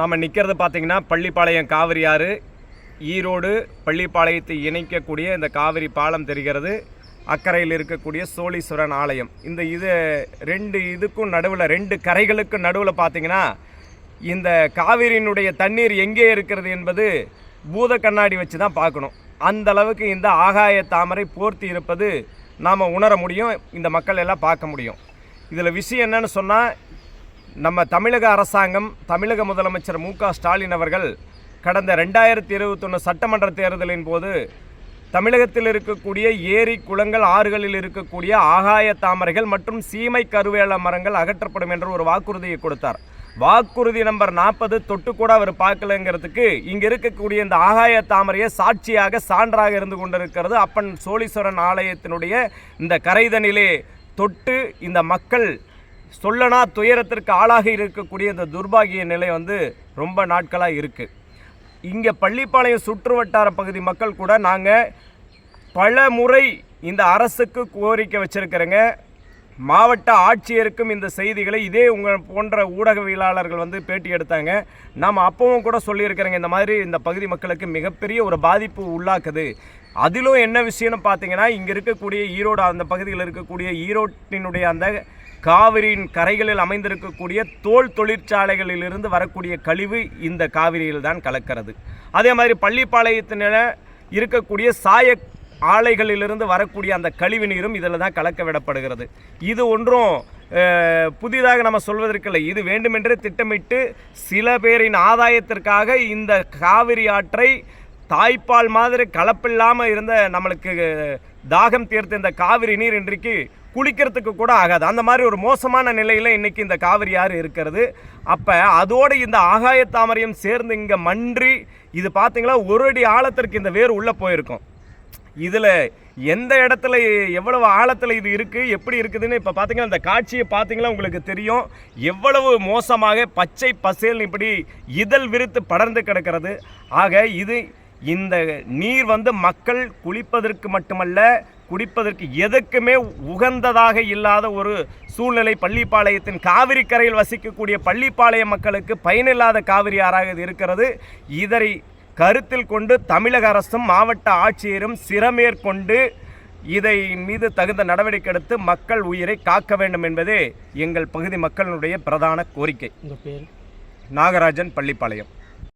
நம்ம நிற்கிறது பார்த்தீங்கன்னா பள்ளிப்பாளையம் காவிரி ஆறு ஈரோடு பள்ளிப்பாளையத்தை இணைக்கக்கூடிய இந்த காவிரி பாலம் தெரிகிறது. அக்கறையில் இருக்கக்கூடிய சோழீஸ்வரன் ஆலயம். இந்த இது ரெண்டு இதுக்கும் நடுவில் ரெண்டு கரைகளுக்கும் நடுவில் பார்த்திங்கன்னா இந்த காவிரியினுடைய தண்ணீர் எங்கே இருக்கிறது என்பது பூத கண்ணாடி வச்சு தான் பார்க்கணும் அந்த அளவுக்கு இந்த ஆகாய தாமரை போர்த்தி இருப்பது நாம் உணர முடியும் இந்த மக்கள் எல்லாம் பார்க்க முடியும். இதில் விஷயம் என்னன்னு சொன்னால் நம்ம தமிழக அரசாங்கம் தமிழக முதலமைச்சர் மு க ஸ்டாலின் அவர்கள் கடந்த ரெண்டாயிரத்தி இருபத்தொன்று சட்டமன்ற தேர்தலின் போது தமிழகத்தில் இருக்கக்கூடிய ஏரி குளங்கள் ஆறுகளில் இருக்கக்கூடிய ஆகாய தாமரைகள் மற்றும் சீமை கருவேல மரங்கள் அகற்றப்படும் என்ற ஒரு வாக்குறுதியை கொடுத்தார். வாக்குறுதி நம்பர் நாற்பது தொட்டு கூட அவர் பார்க்கலங்கிறதுக்கு இங்கே இருக்கக்கூடிய இந்த ஆகாய தாமரையை சாட்சியாக சான்றாக இருந்து கொண்டிருக்கிறது. அப்பன் சோழீஸ்வரன் ஆலயத்தினுடைய இந்த கரைதனிலே தொட்டு இந்த மக்கள் சொல்லனா துயரத்திற்கு ஆளாக இருக்கக்கூடிய இந்த துர்பாகிய நிலை வந்து ரொம்ப நாட்களாக இருக்குது இங்கே பள்ளிப்பாளையம் சுற்று வட்டார பகுதி மக்கள் கூட நாங்கள் பல முறை இந்த அரசுக்கு கோரிக்கை வச்சுருக்கிறேங்க. மாவட்ட ஆட்சியருக்கும் இந்த செய்திகளை இதே உங்கள் போன்ற ஊடகவியலாளர்கள் வந்து பேட்டி எடுத்தாங்க. நாம் அப்பவும் கூட சொல்லியிருக்கிறேங்க இந்த மாதிரி இந்த பகுதி மக்களுக்கு மிகப்பெரிய ஒரு பாதிப்பு உள்ளாக்குது. அதிலும் என்ன விஷயம்னு பார்த்தீங்கன்னா இங்கே இருக்கக்கூடிய ஈரோடு அந்த பகுதியில் இருக்கக்கூடிய ஈரோட்டினுடைய அந்த காவிரியின் கரைகளில் அமைந்திருக்கக்கூடிய தோல் தொழிற்சாலைகளிலிருந்து வரக்கூடிய கழிவு இந்த காவிரியில் தான் கலக்கிறது. அதே மாதிரி பள்ளிப்பாளையத்தின இருக்கக்கூடிய சாய ஆலைகளிலிருந்து வரக்கூடிய அந்த கழிவு நீரும் இதில் தான் கலக்க விடப்படுகிறது. இது ஒன்றும் புதிதாக நம்ம சொல்வதற்கில்லை. இது வேண்டுமென்றே திட்டமிட்டு சில பேரின் ஆதாயத்திற்காக இந்த காவிரி ஆற்றை தாய்ப்பால் மாதிரி கலப்பில்லாமல் இருந்த நம்மளுக்கு தாகம் தீர்த்த இந்த காவிரி நீர் இன்றைக்கு குளிக்கிறதுக்கு கூட ஆகாது. அந்த மாதிரி ஒரு மோசமான நிலையில் இன்றைக்கி இந்த காவிரி ஆறு இருக்கிறது. அப்போ அதோடு இந்த ஆகாய தாமரையும் சேர்ந்து இங்கே மன்றி இது பார்த்திங்களா ஒரு அடி ஆழத்திற்கு இந்த வேர் உள்ளே போயிருக்கும். இதில் எந்த இடத்துல எவ்வளவு ஆழத்தில் இது இருக்குது எப்படி இருக்குதுன்னு இப்போ பார்த்தீங்கன்னா இந்த காட்சியை பார்த்தீங்கன்னா உங்களுக்கு தெரியும். எவ்வளவு மோசமாக பச்சை பசேல் இப்படி இதழ் விரித்து படர்ந்து கிடக்கிறது. ஆக இது இந்த நீர் வந்து மக்கள் குளிப்பதற்கு மட்டுமல்ல குடிப்பதற்கு எதற்குமே உகந்ததாக இல்லாத ஒரு சூழ்நிலை. பள்ளிப்பாளையத்தின் காவிரி கரையில் வசிக்கக்கூடிய பள்ளிப்பாளைய மக்களுக்கு பயனில்லாத காவிரி ஆறாக இது இருக்கிறது. இதரை கருத்தில் கொண்டு தமிழக அரசும் மாவட்ட ஆட்சியரும் சிறமேற்கொண்டு இதை மீது தகுந்த நடவடிக்கை எடுத்து மக்கள் உயிரை காக்க வேண்டும் என்பதே எங்கள் பகுதி மக்களுடைய பிரதான கோரிக்கை. நாகராஜன் பள்ளிப்பாளையம்.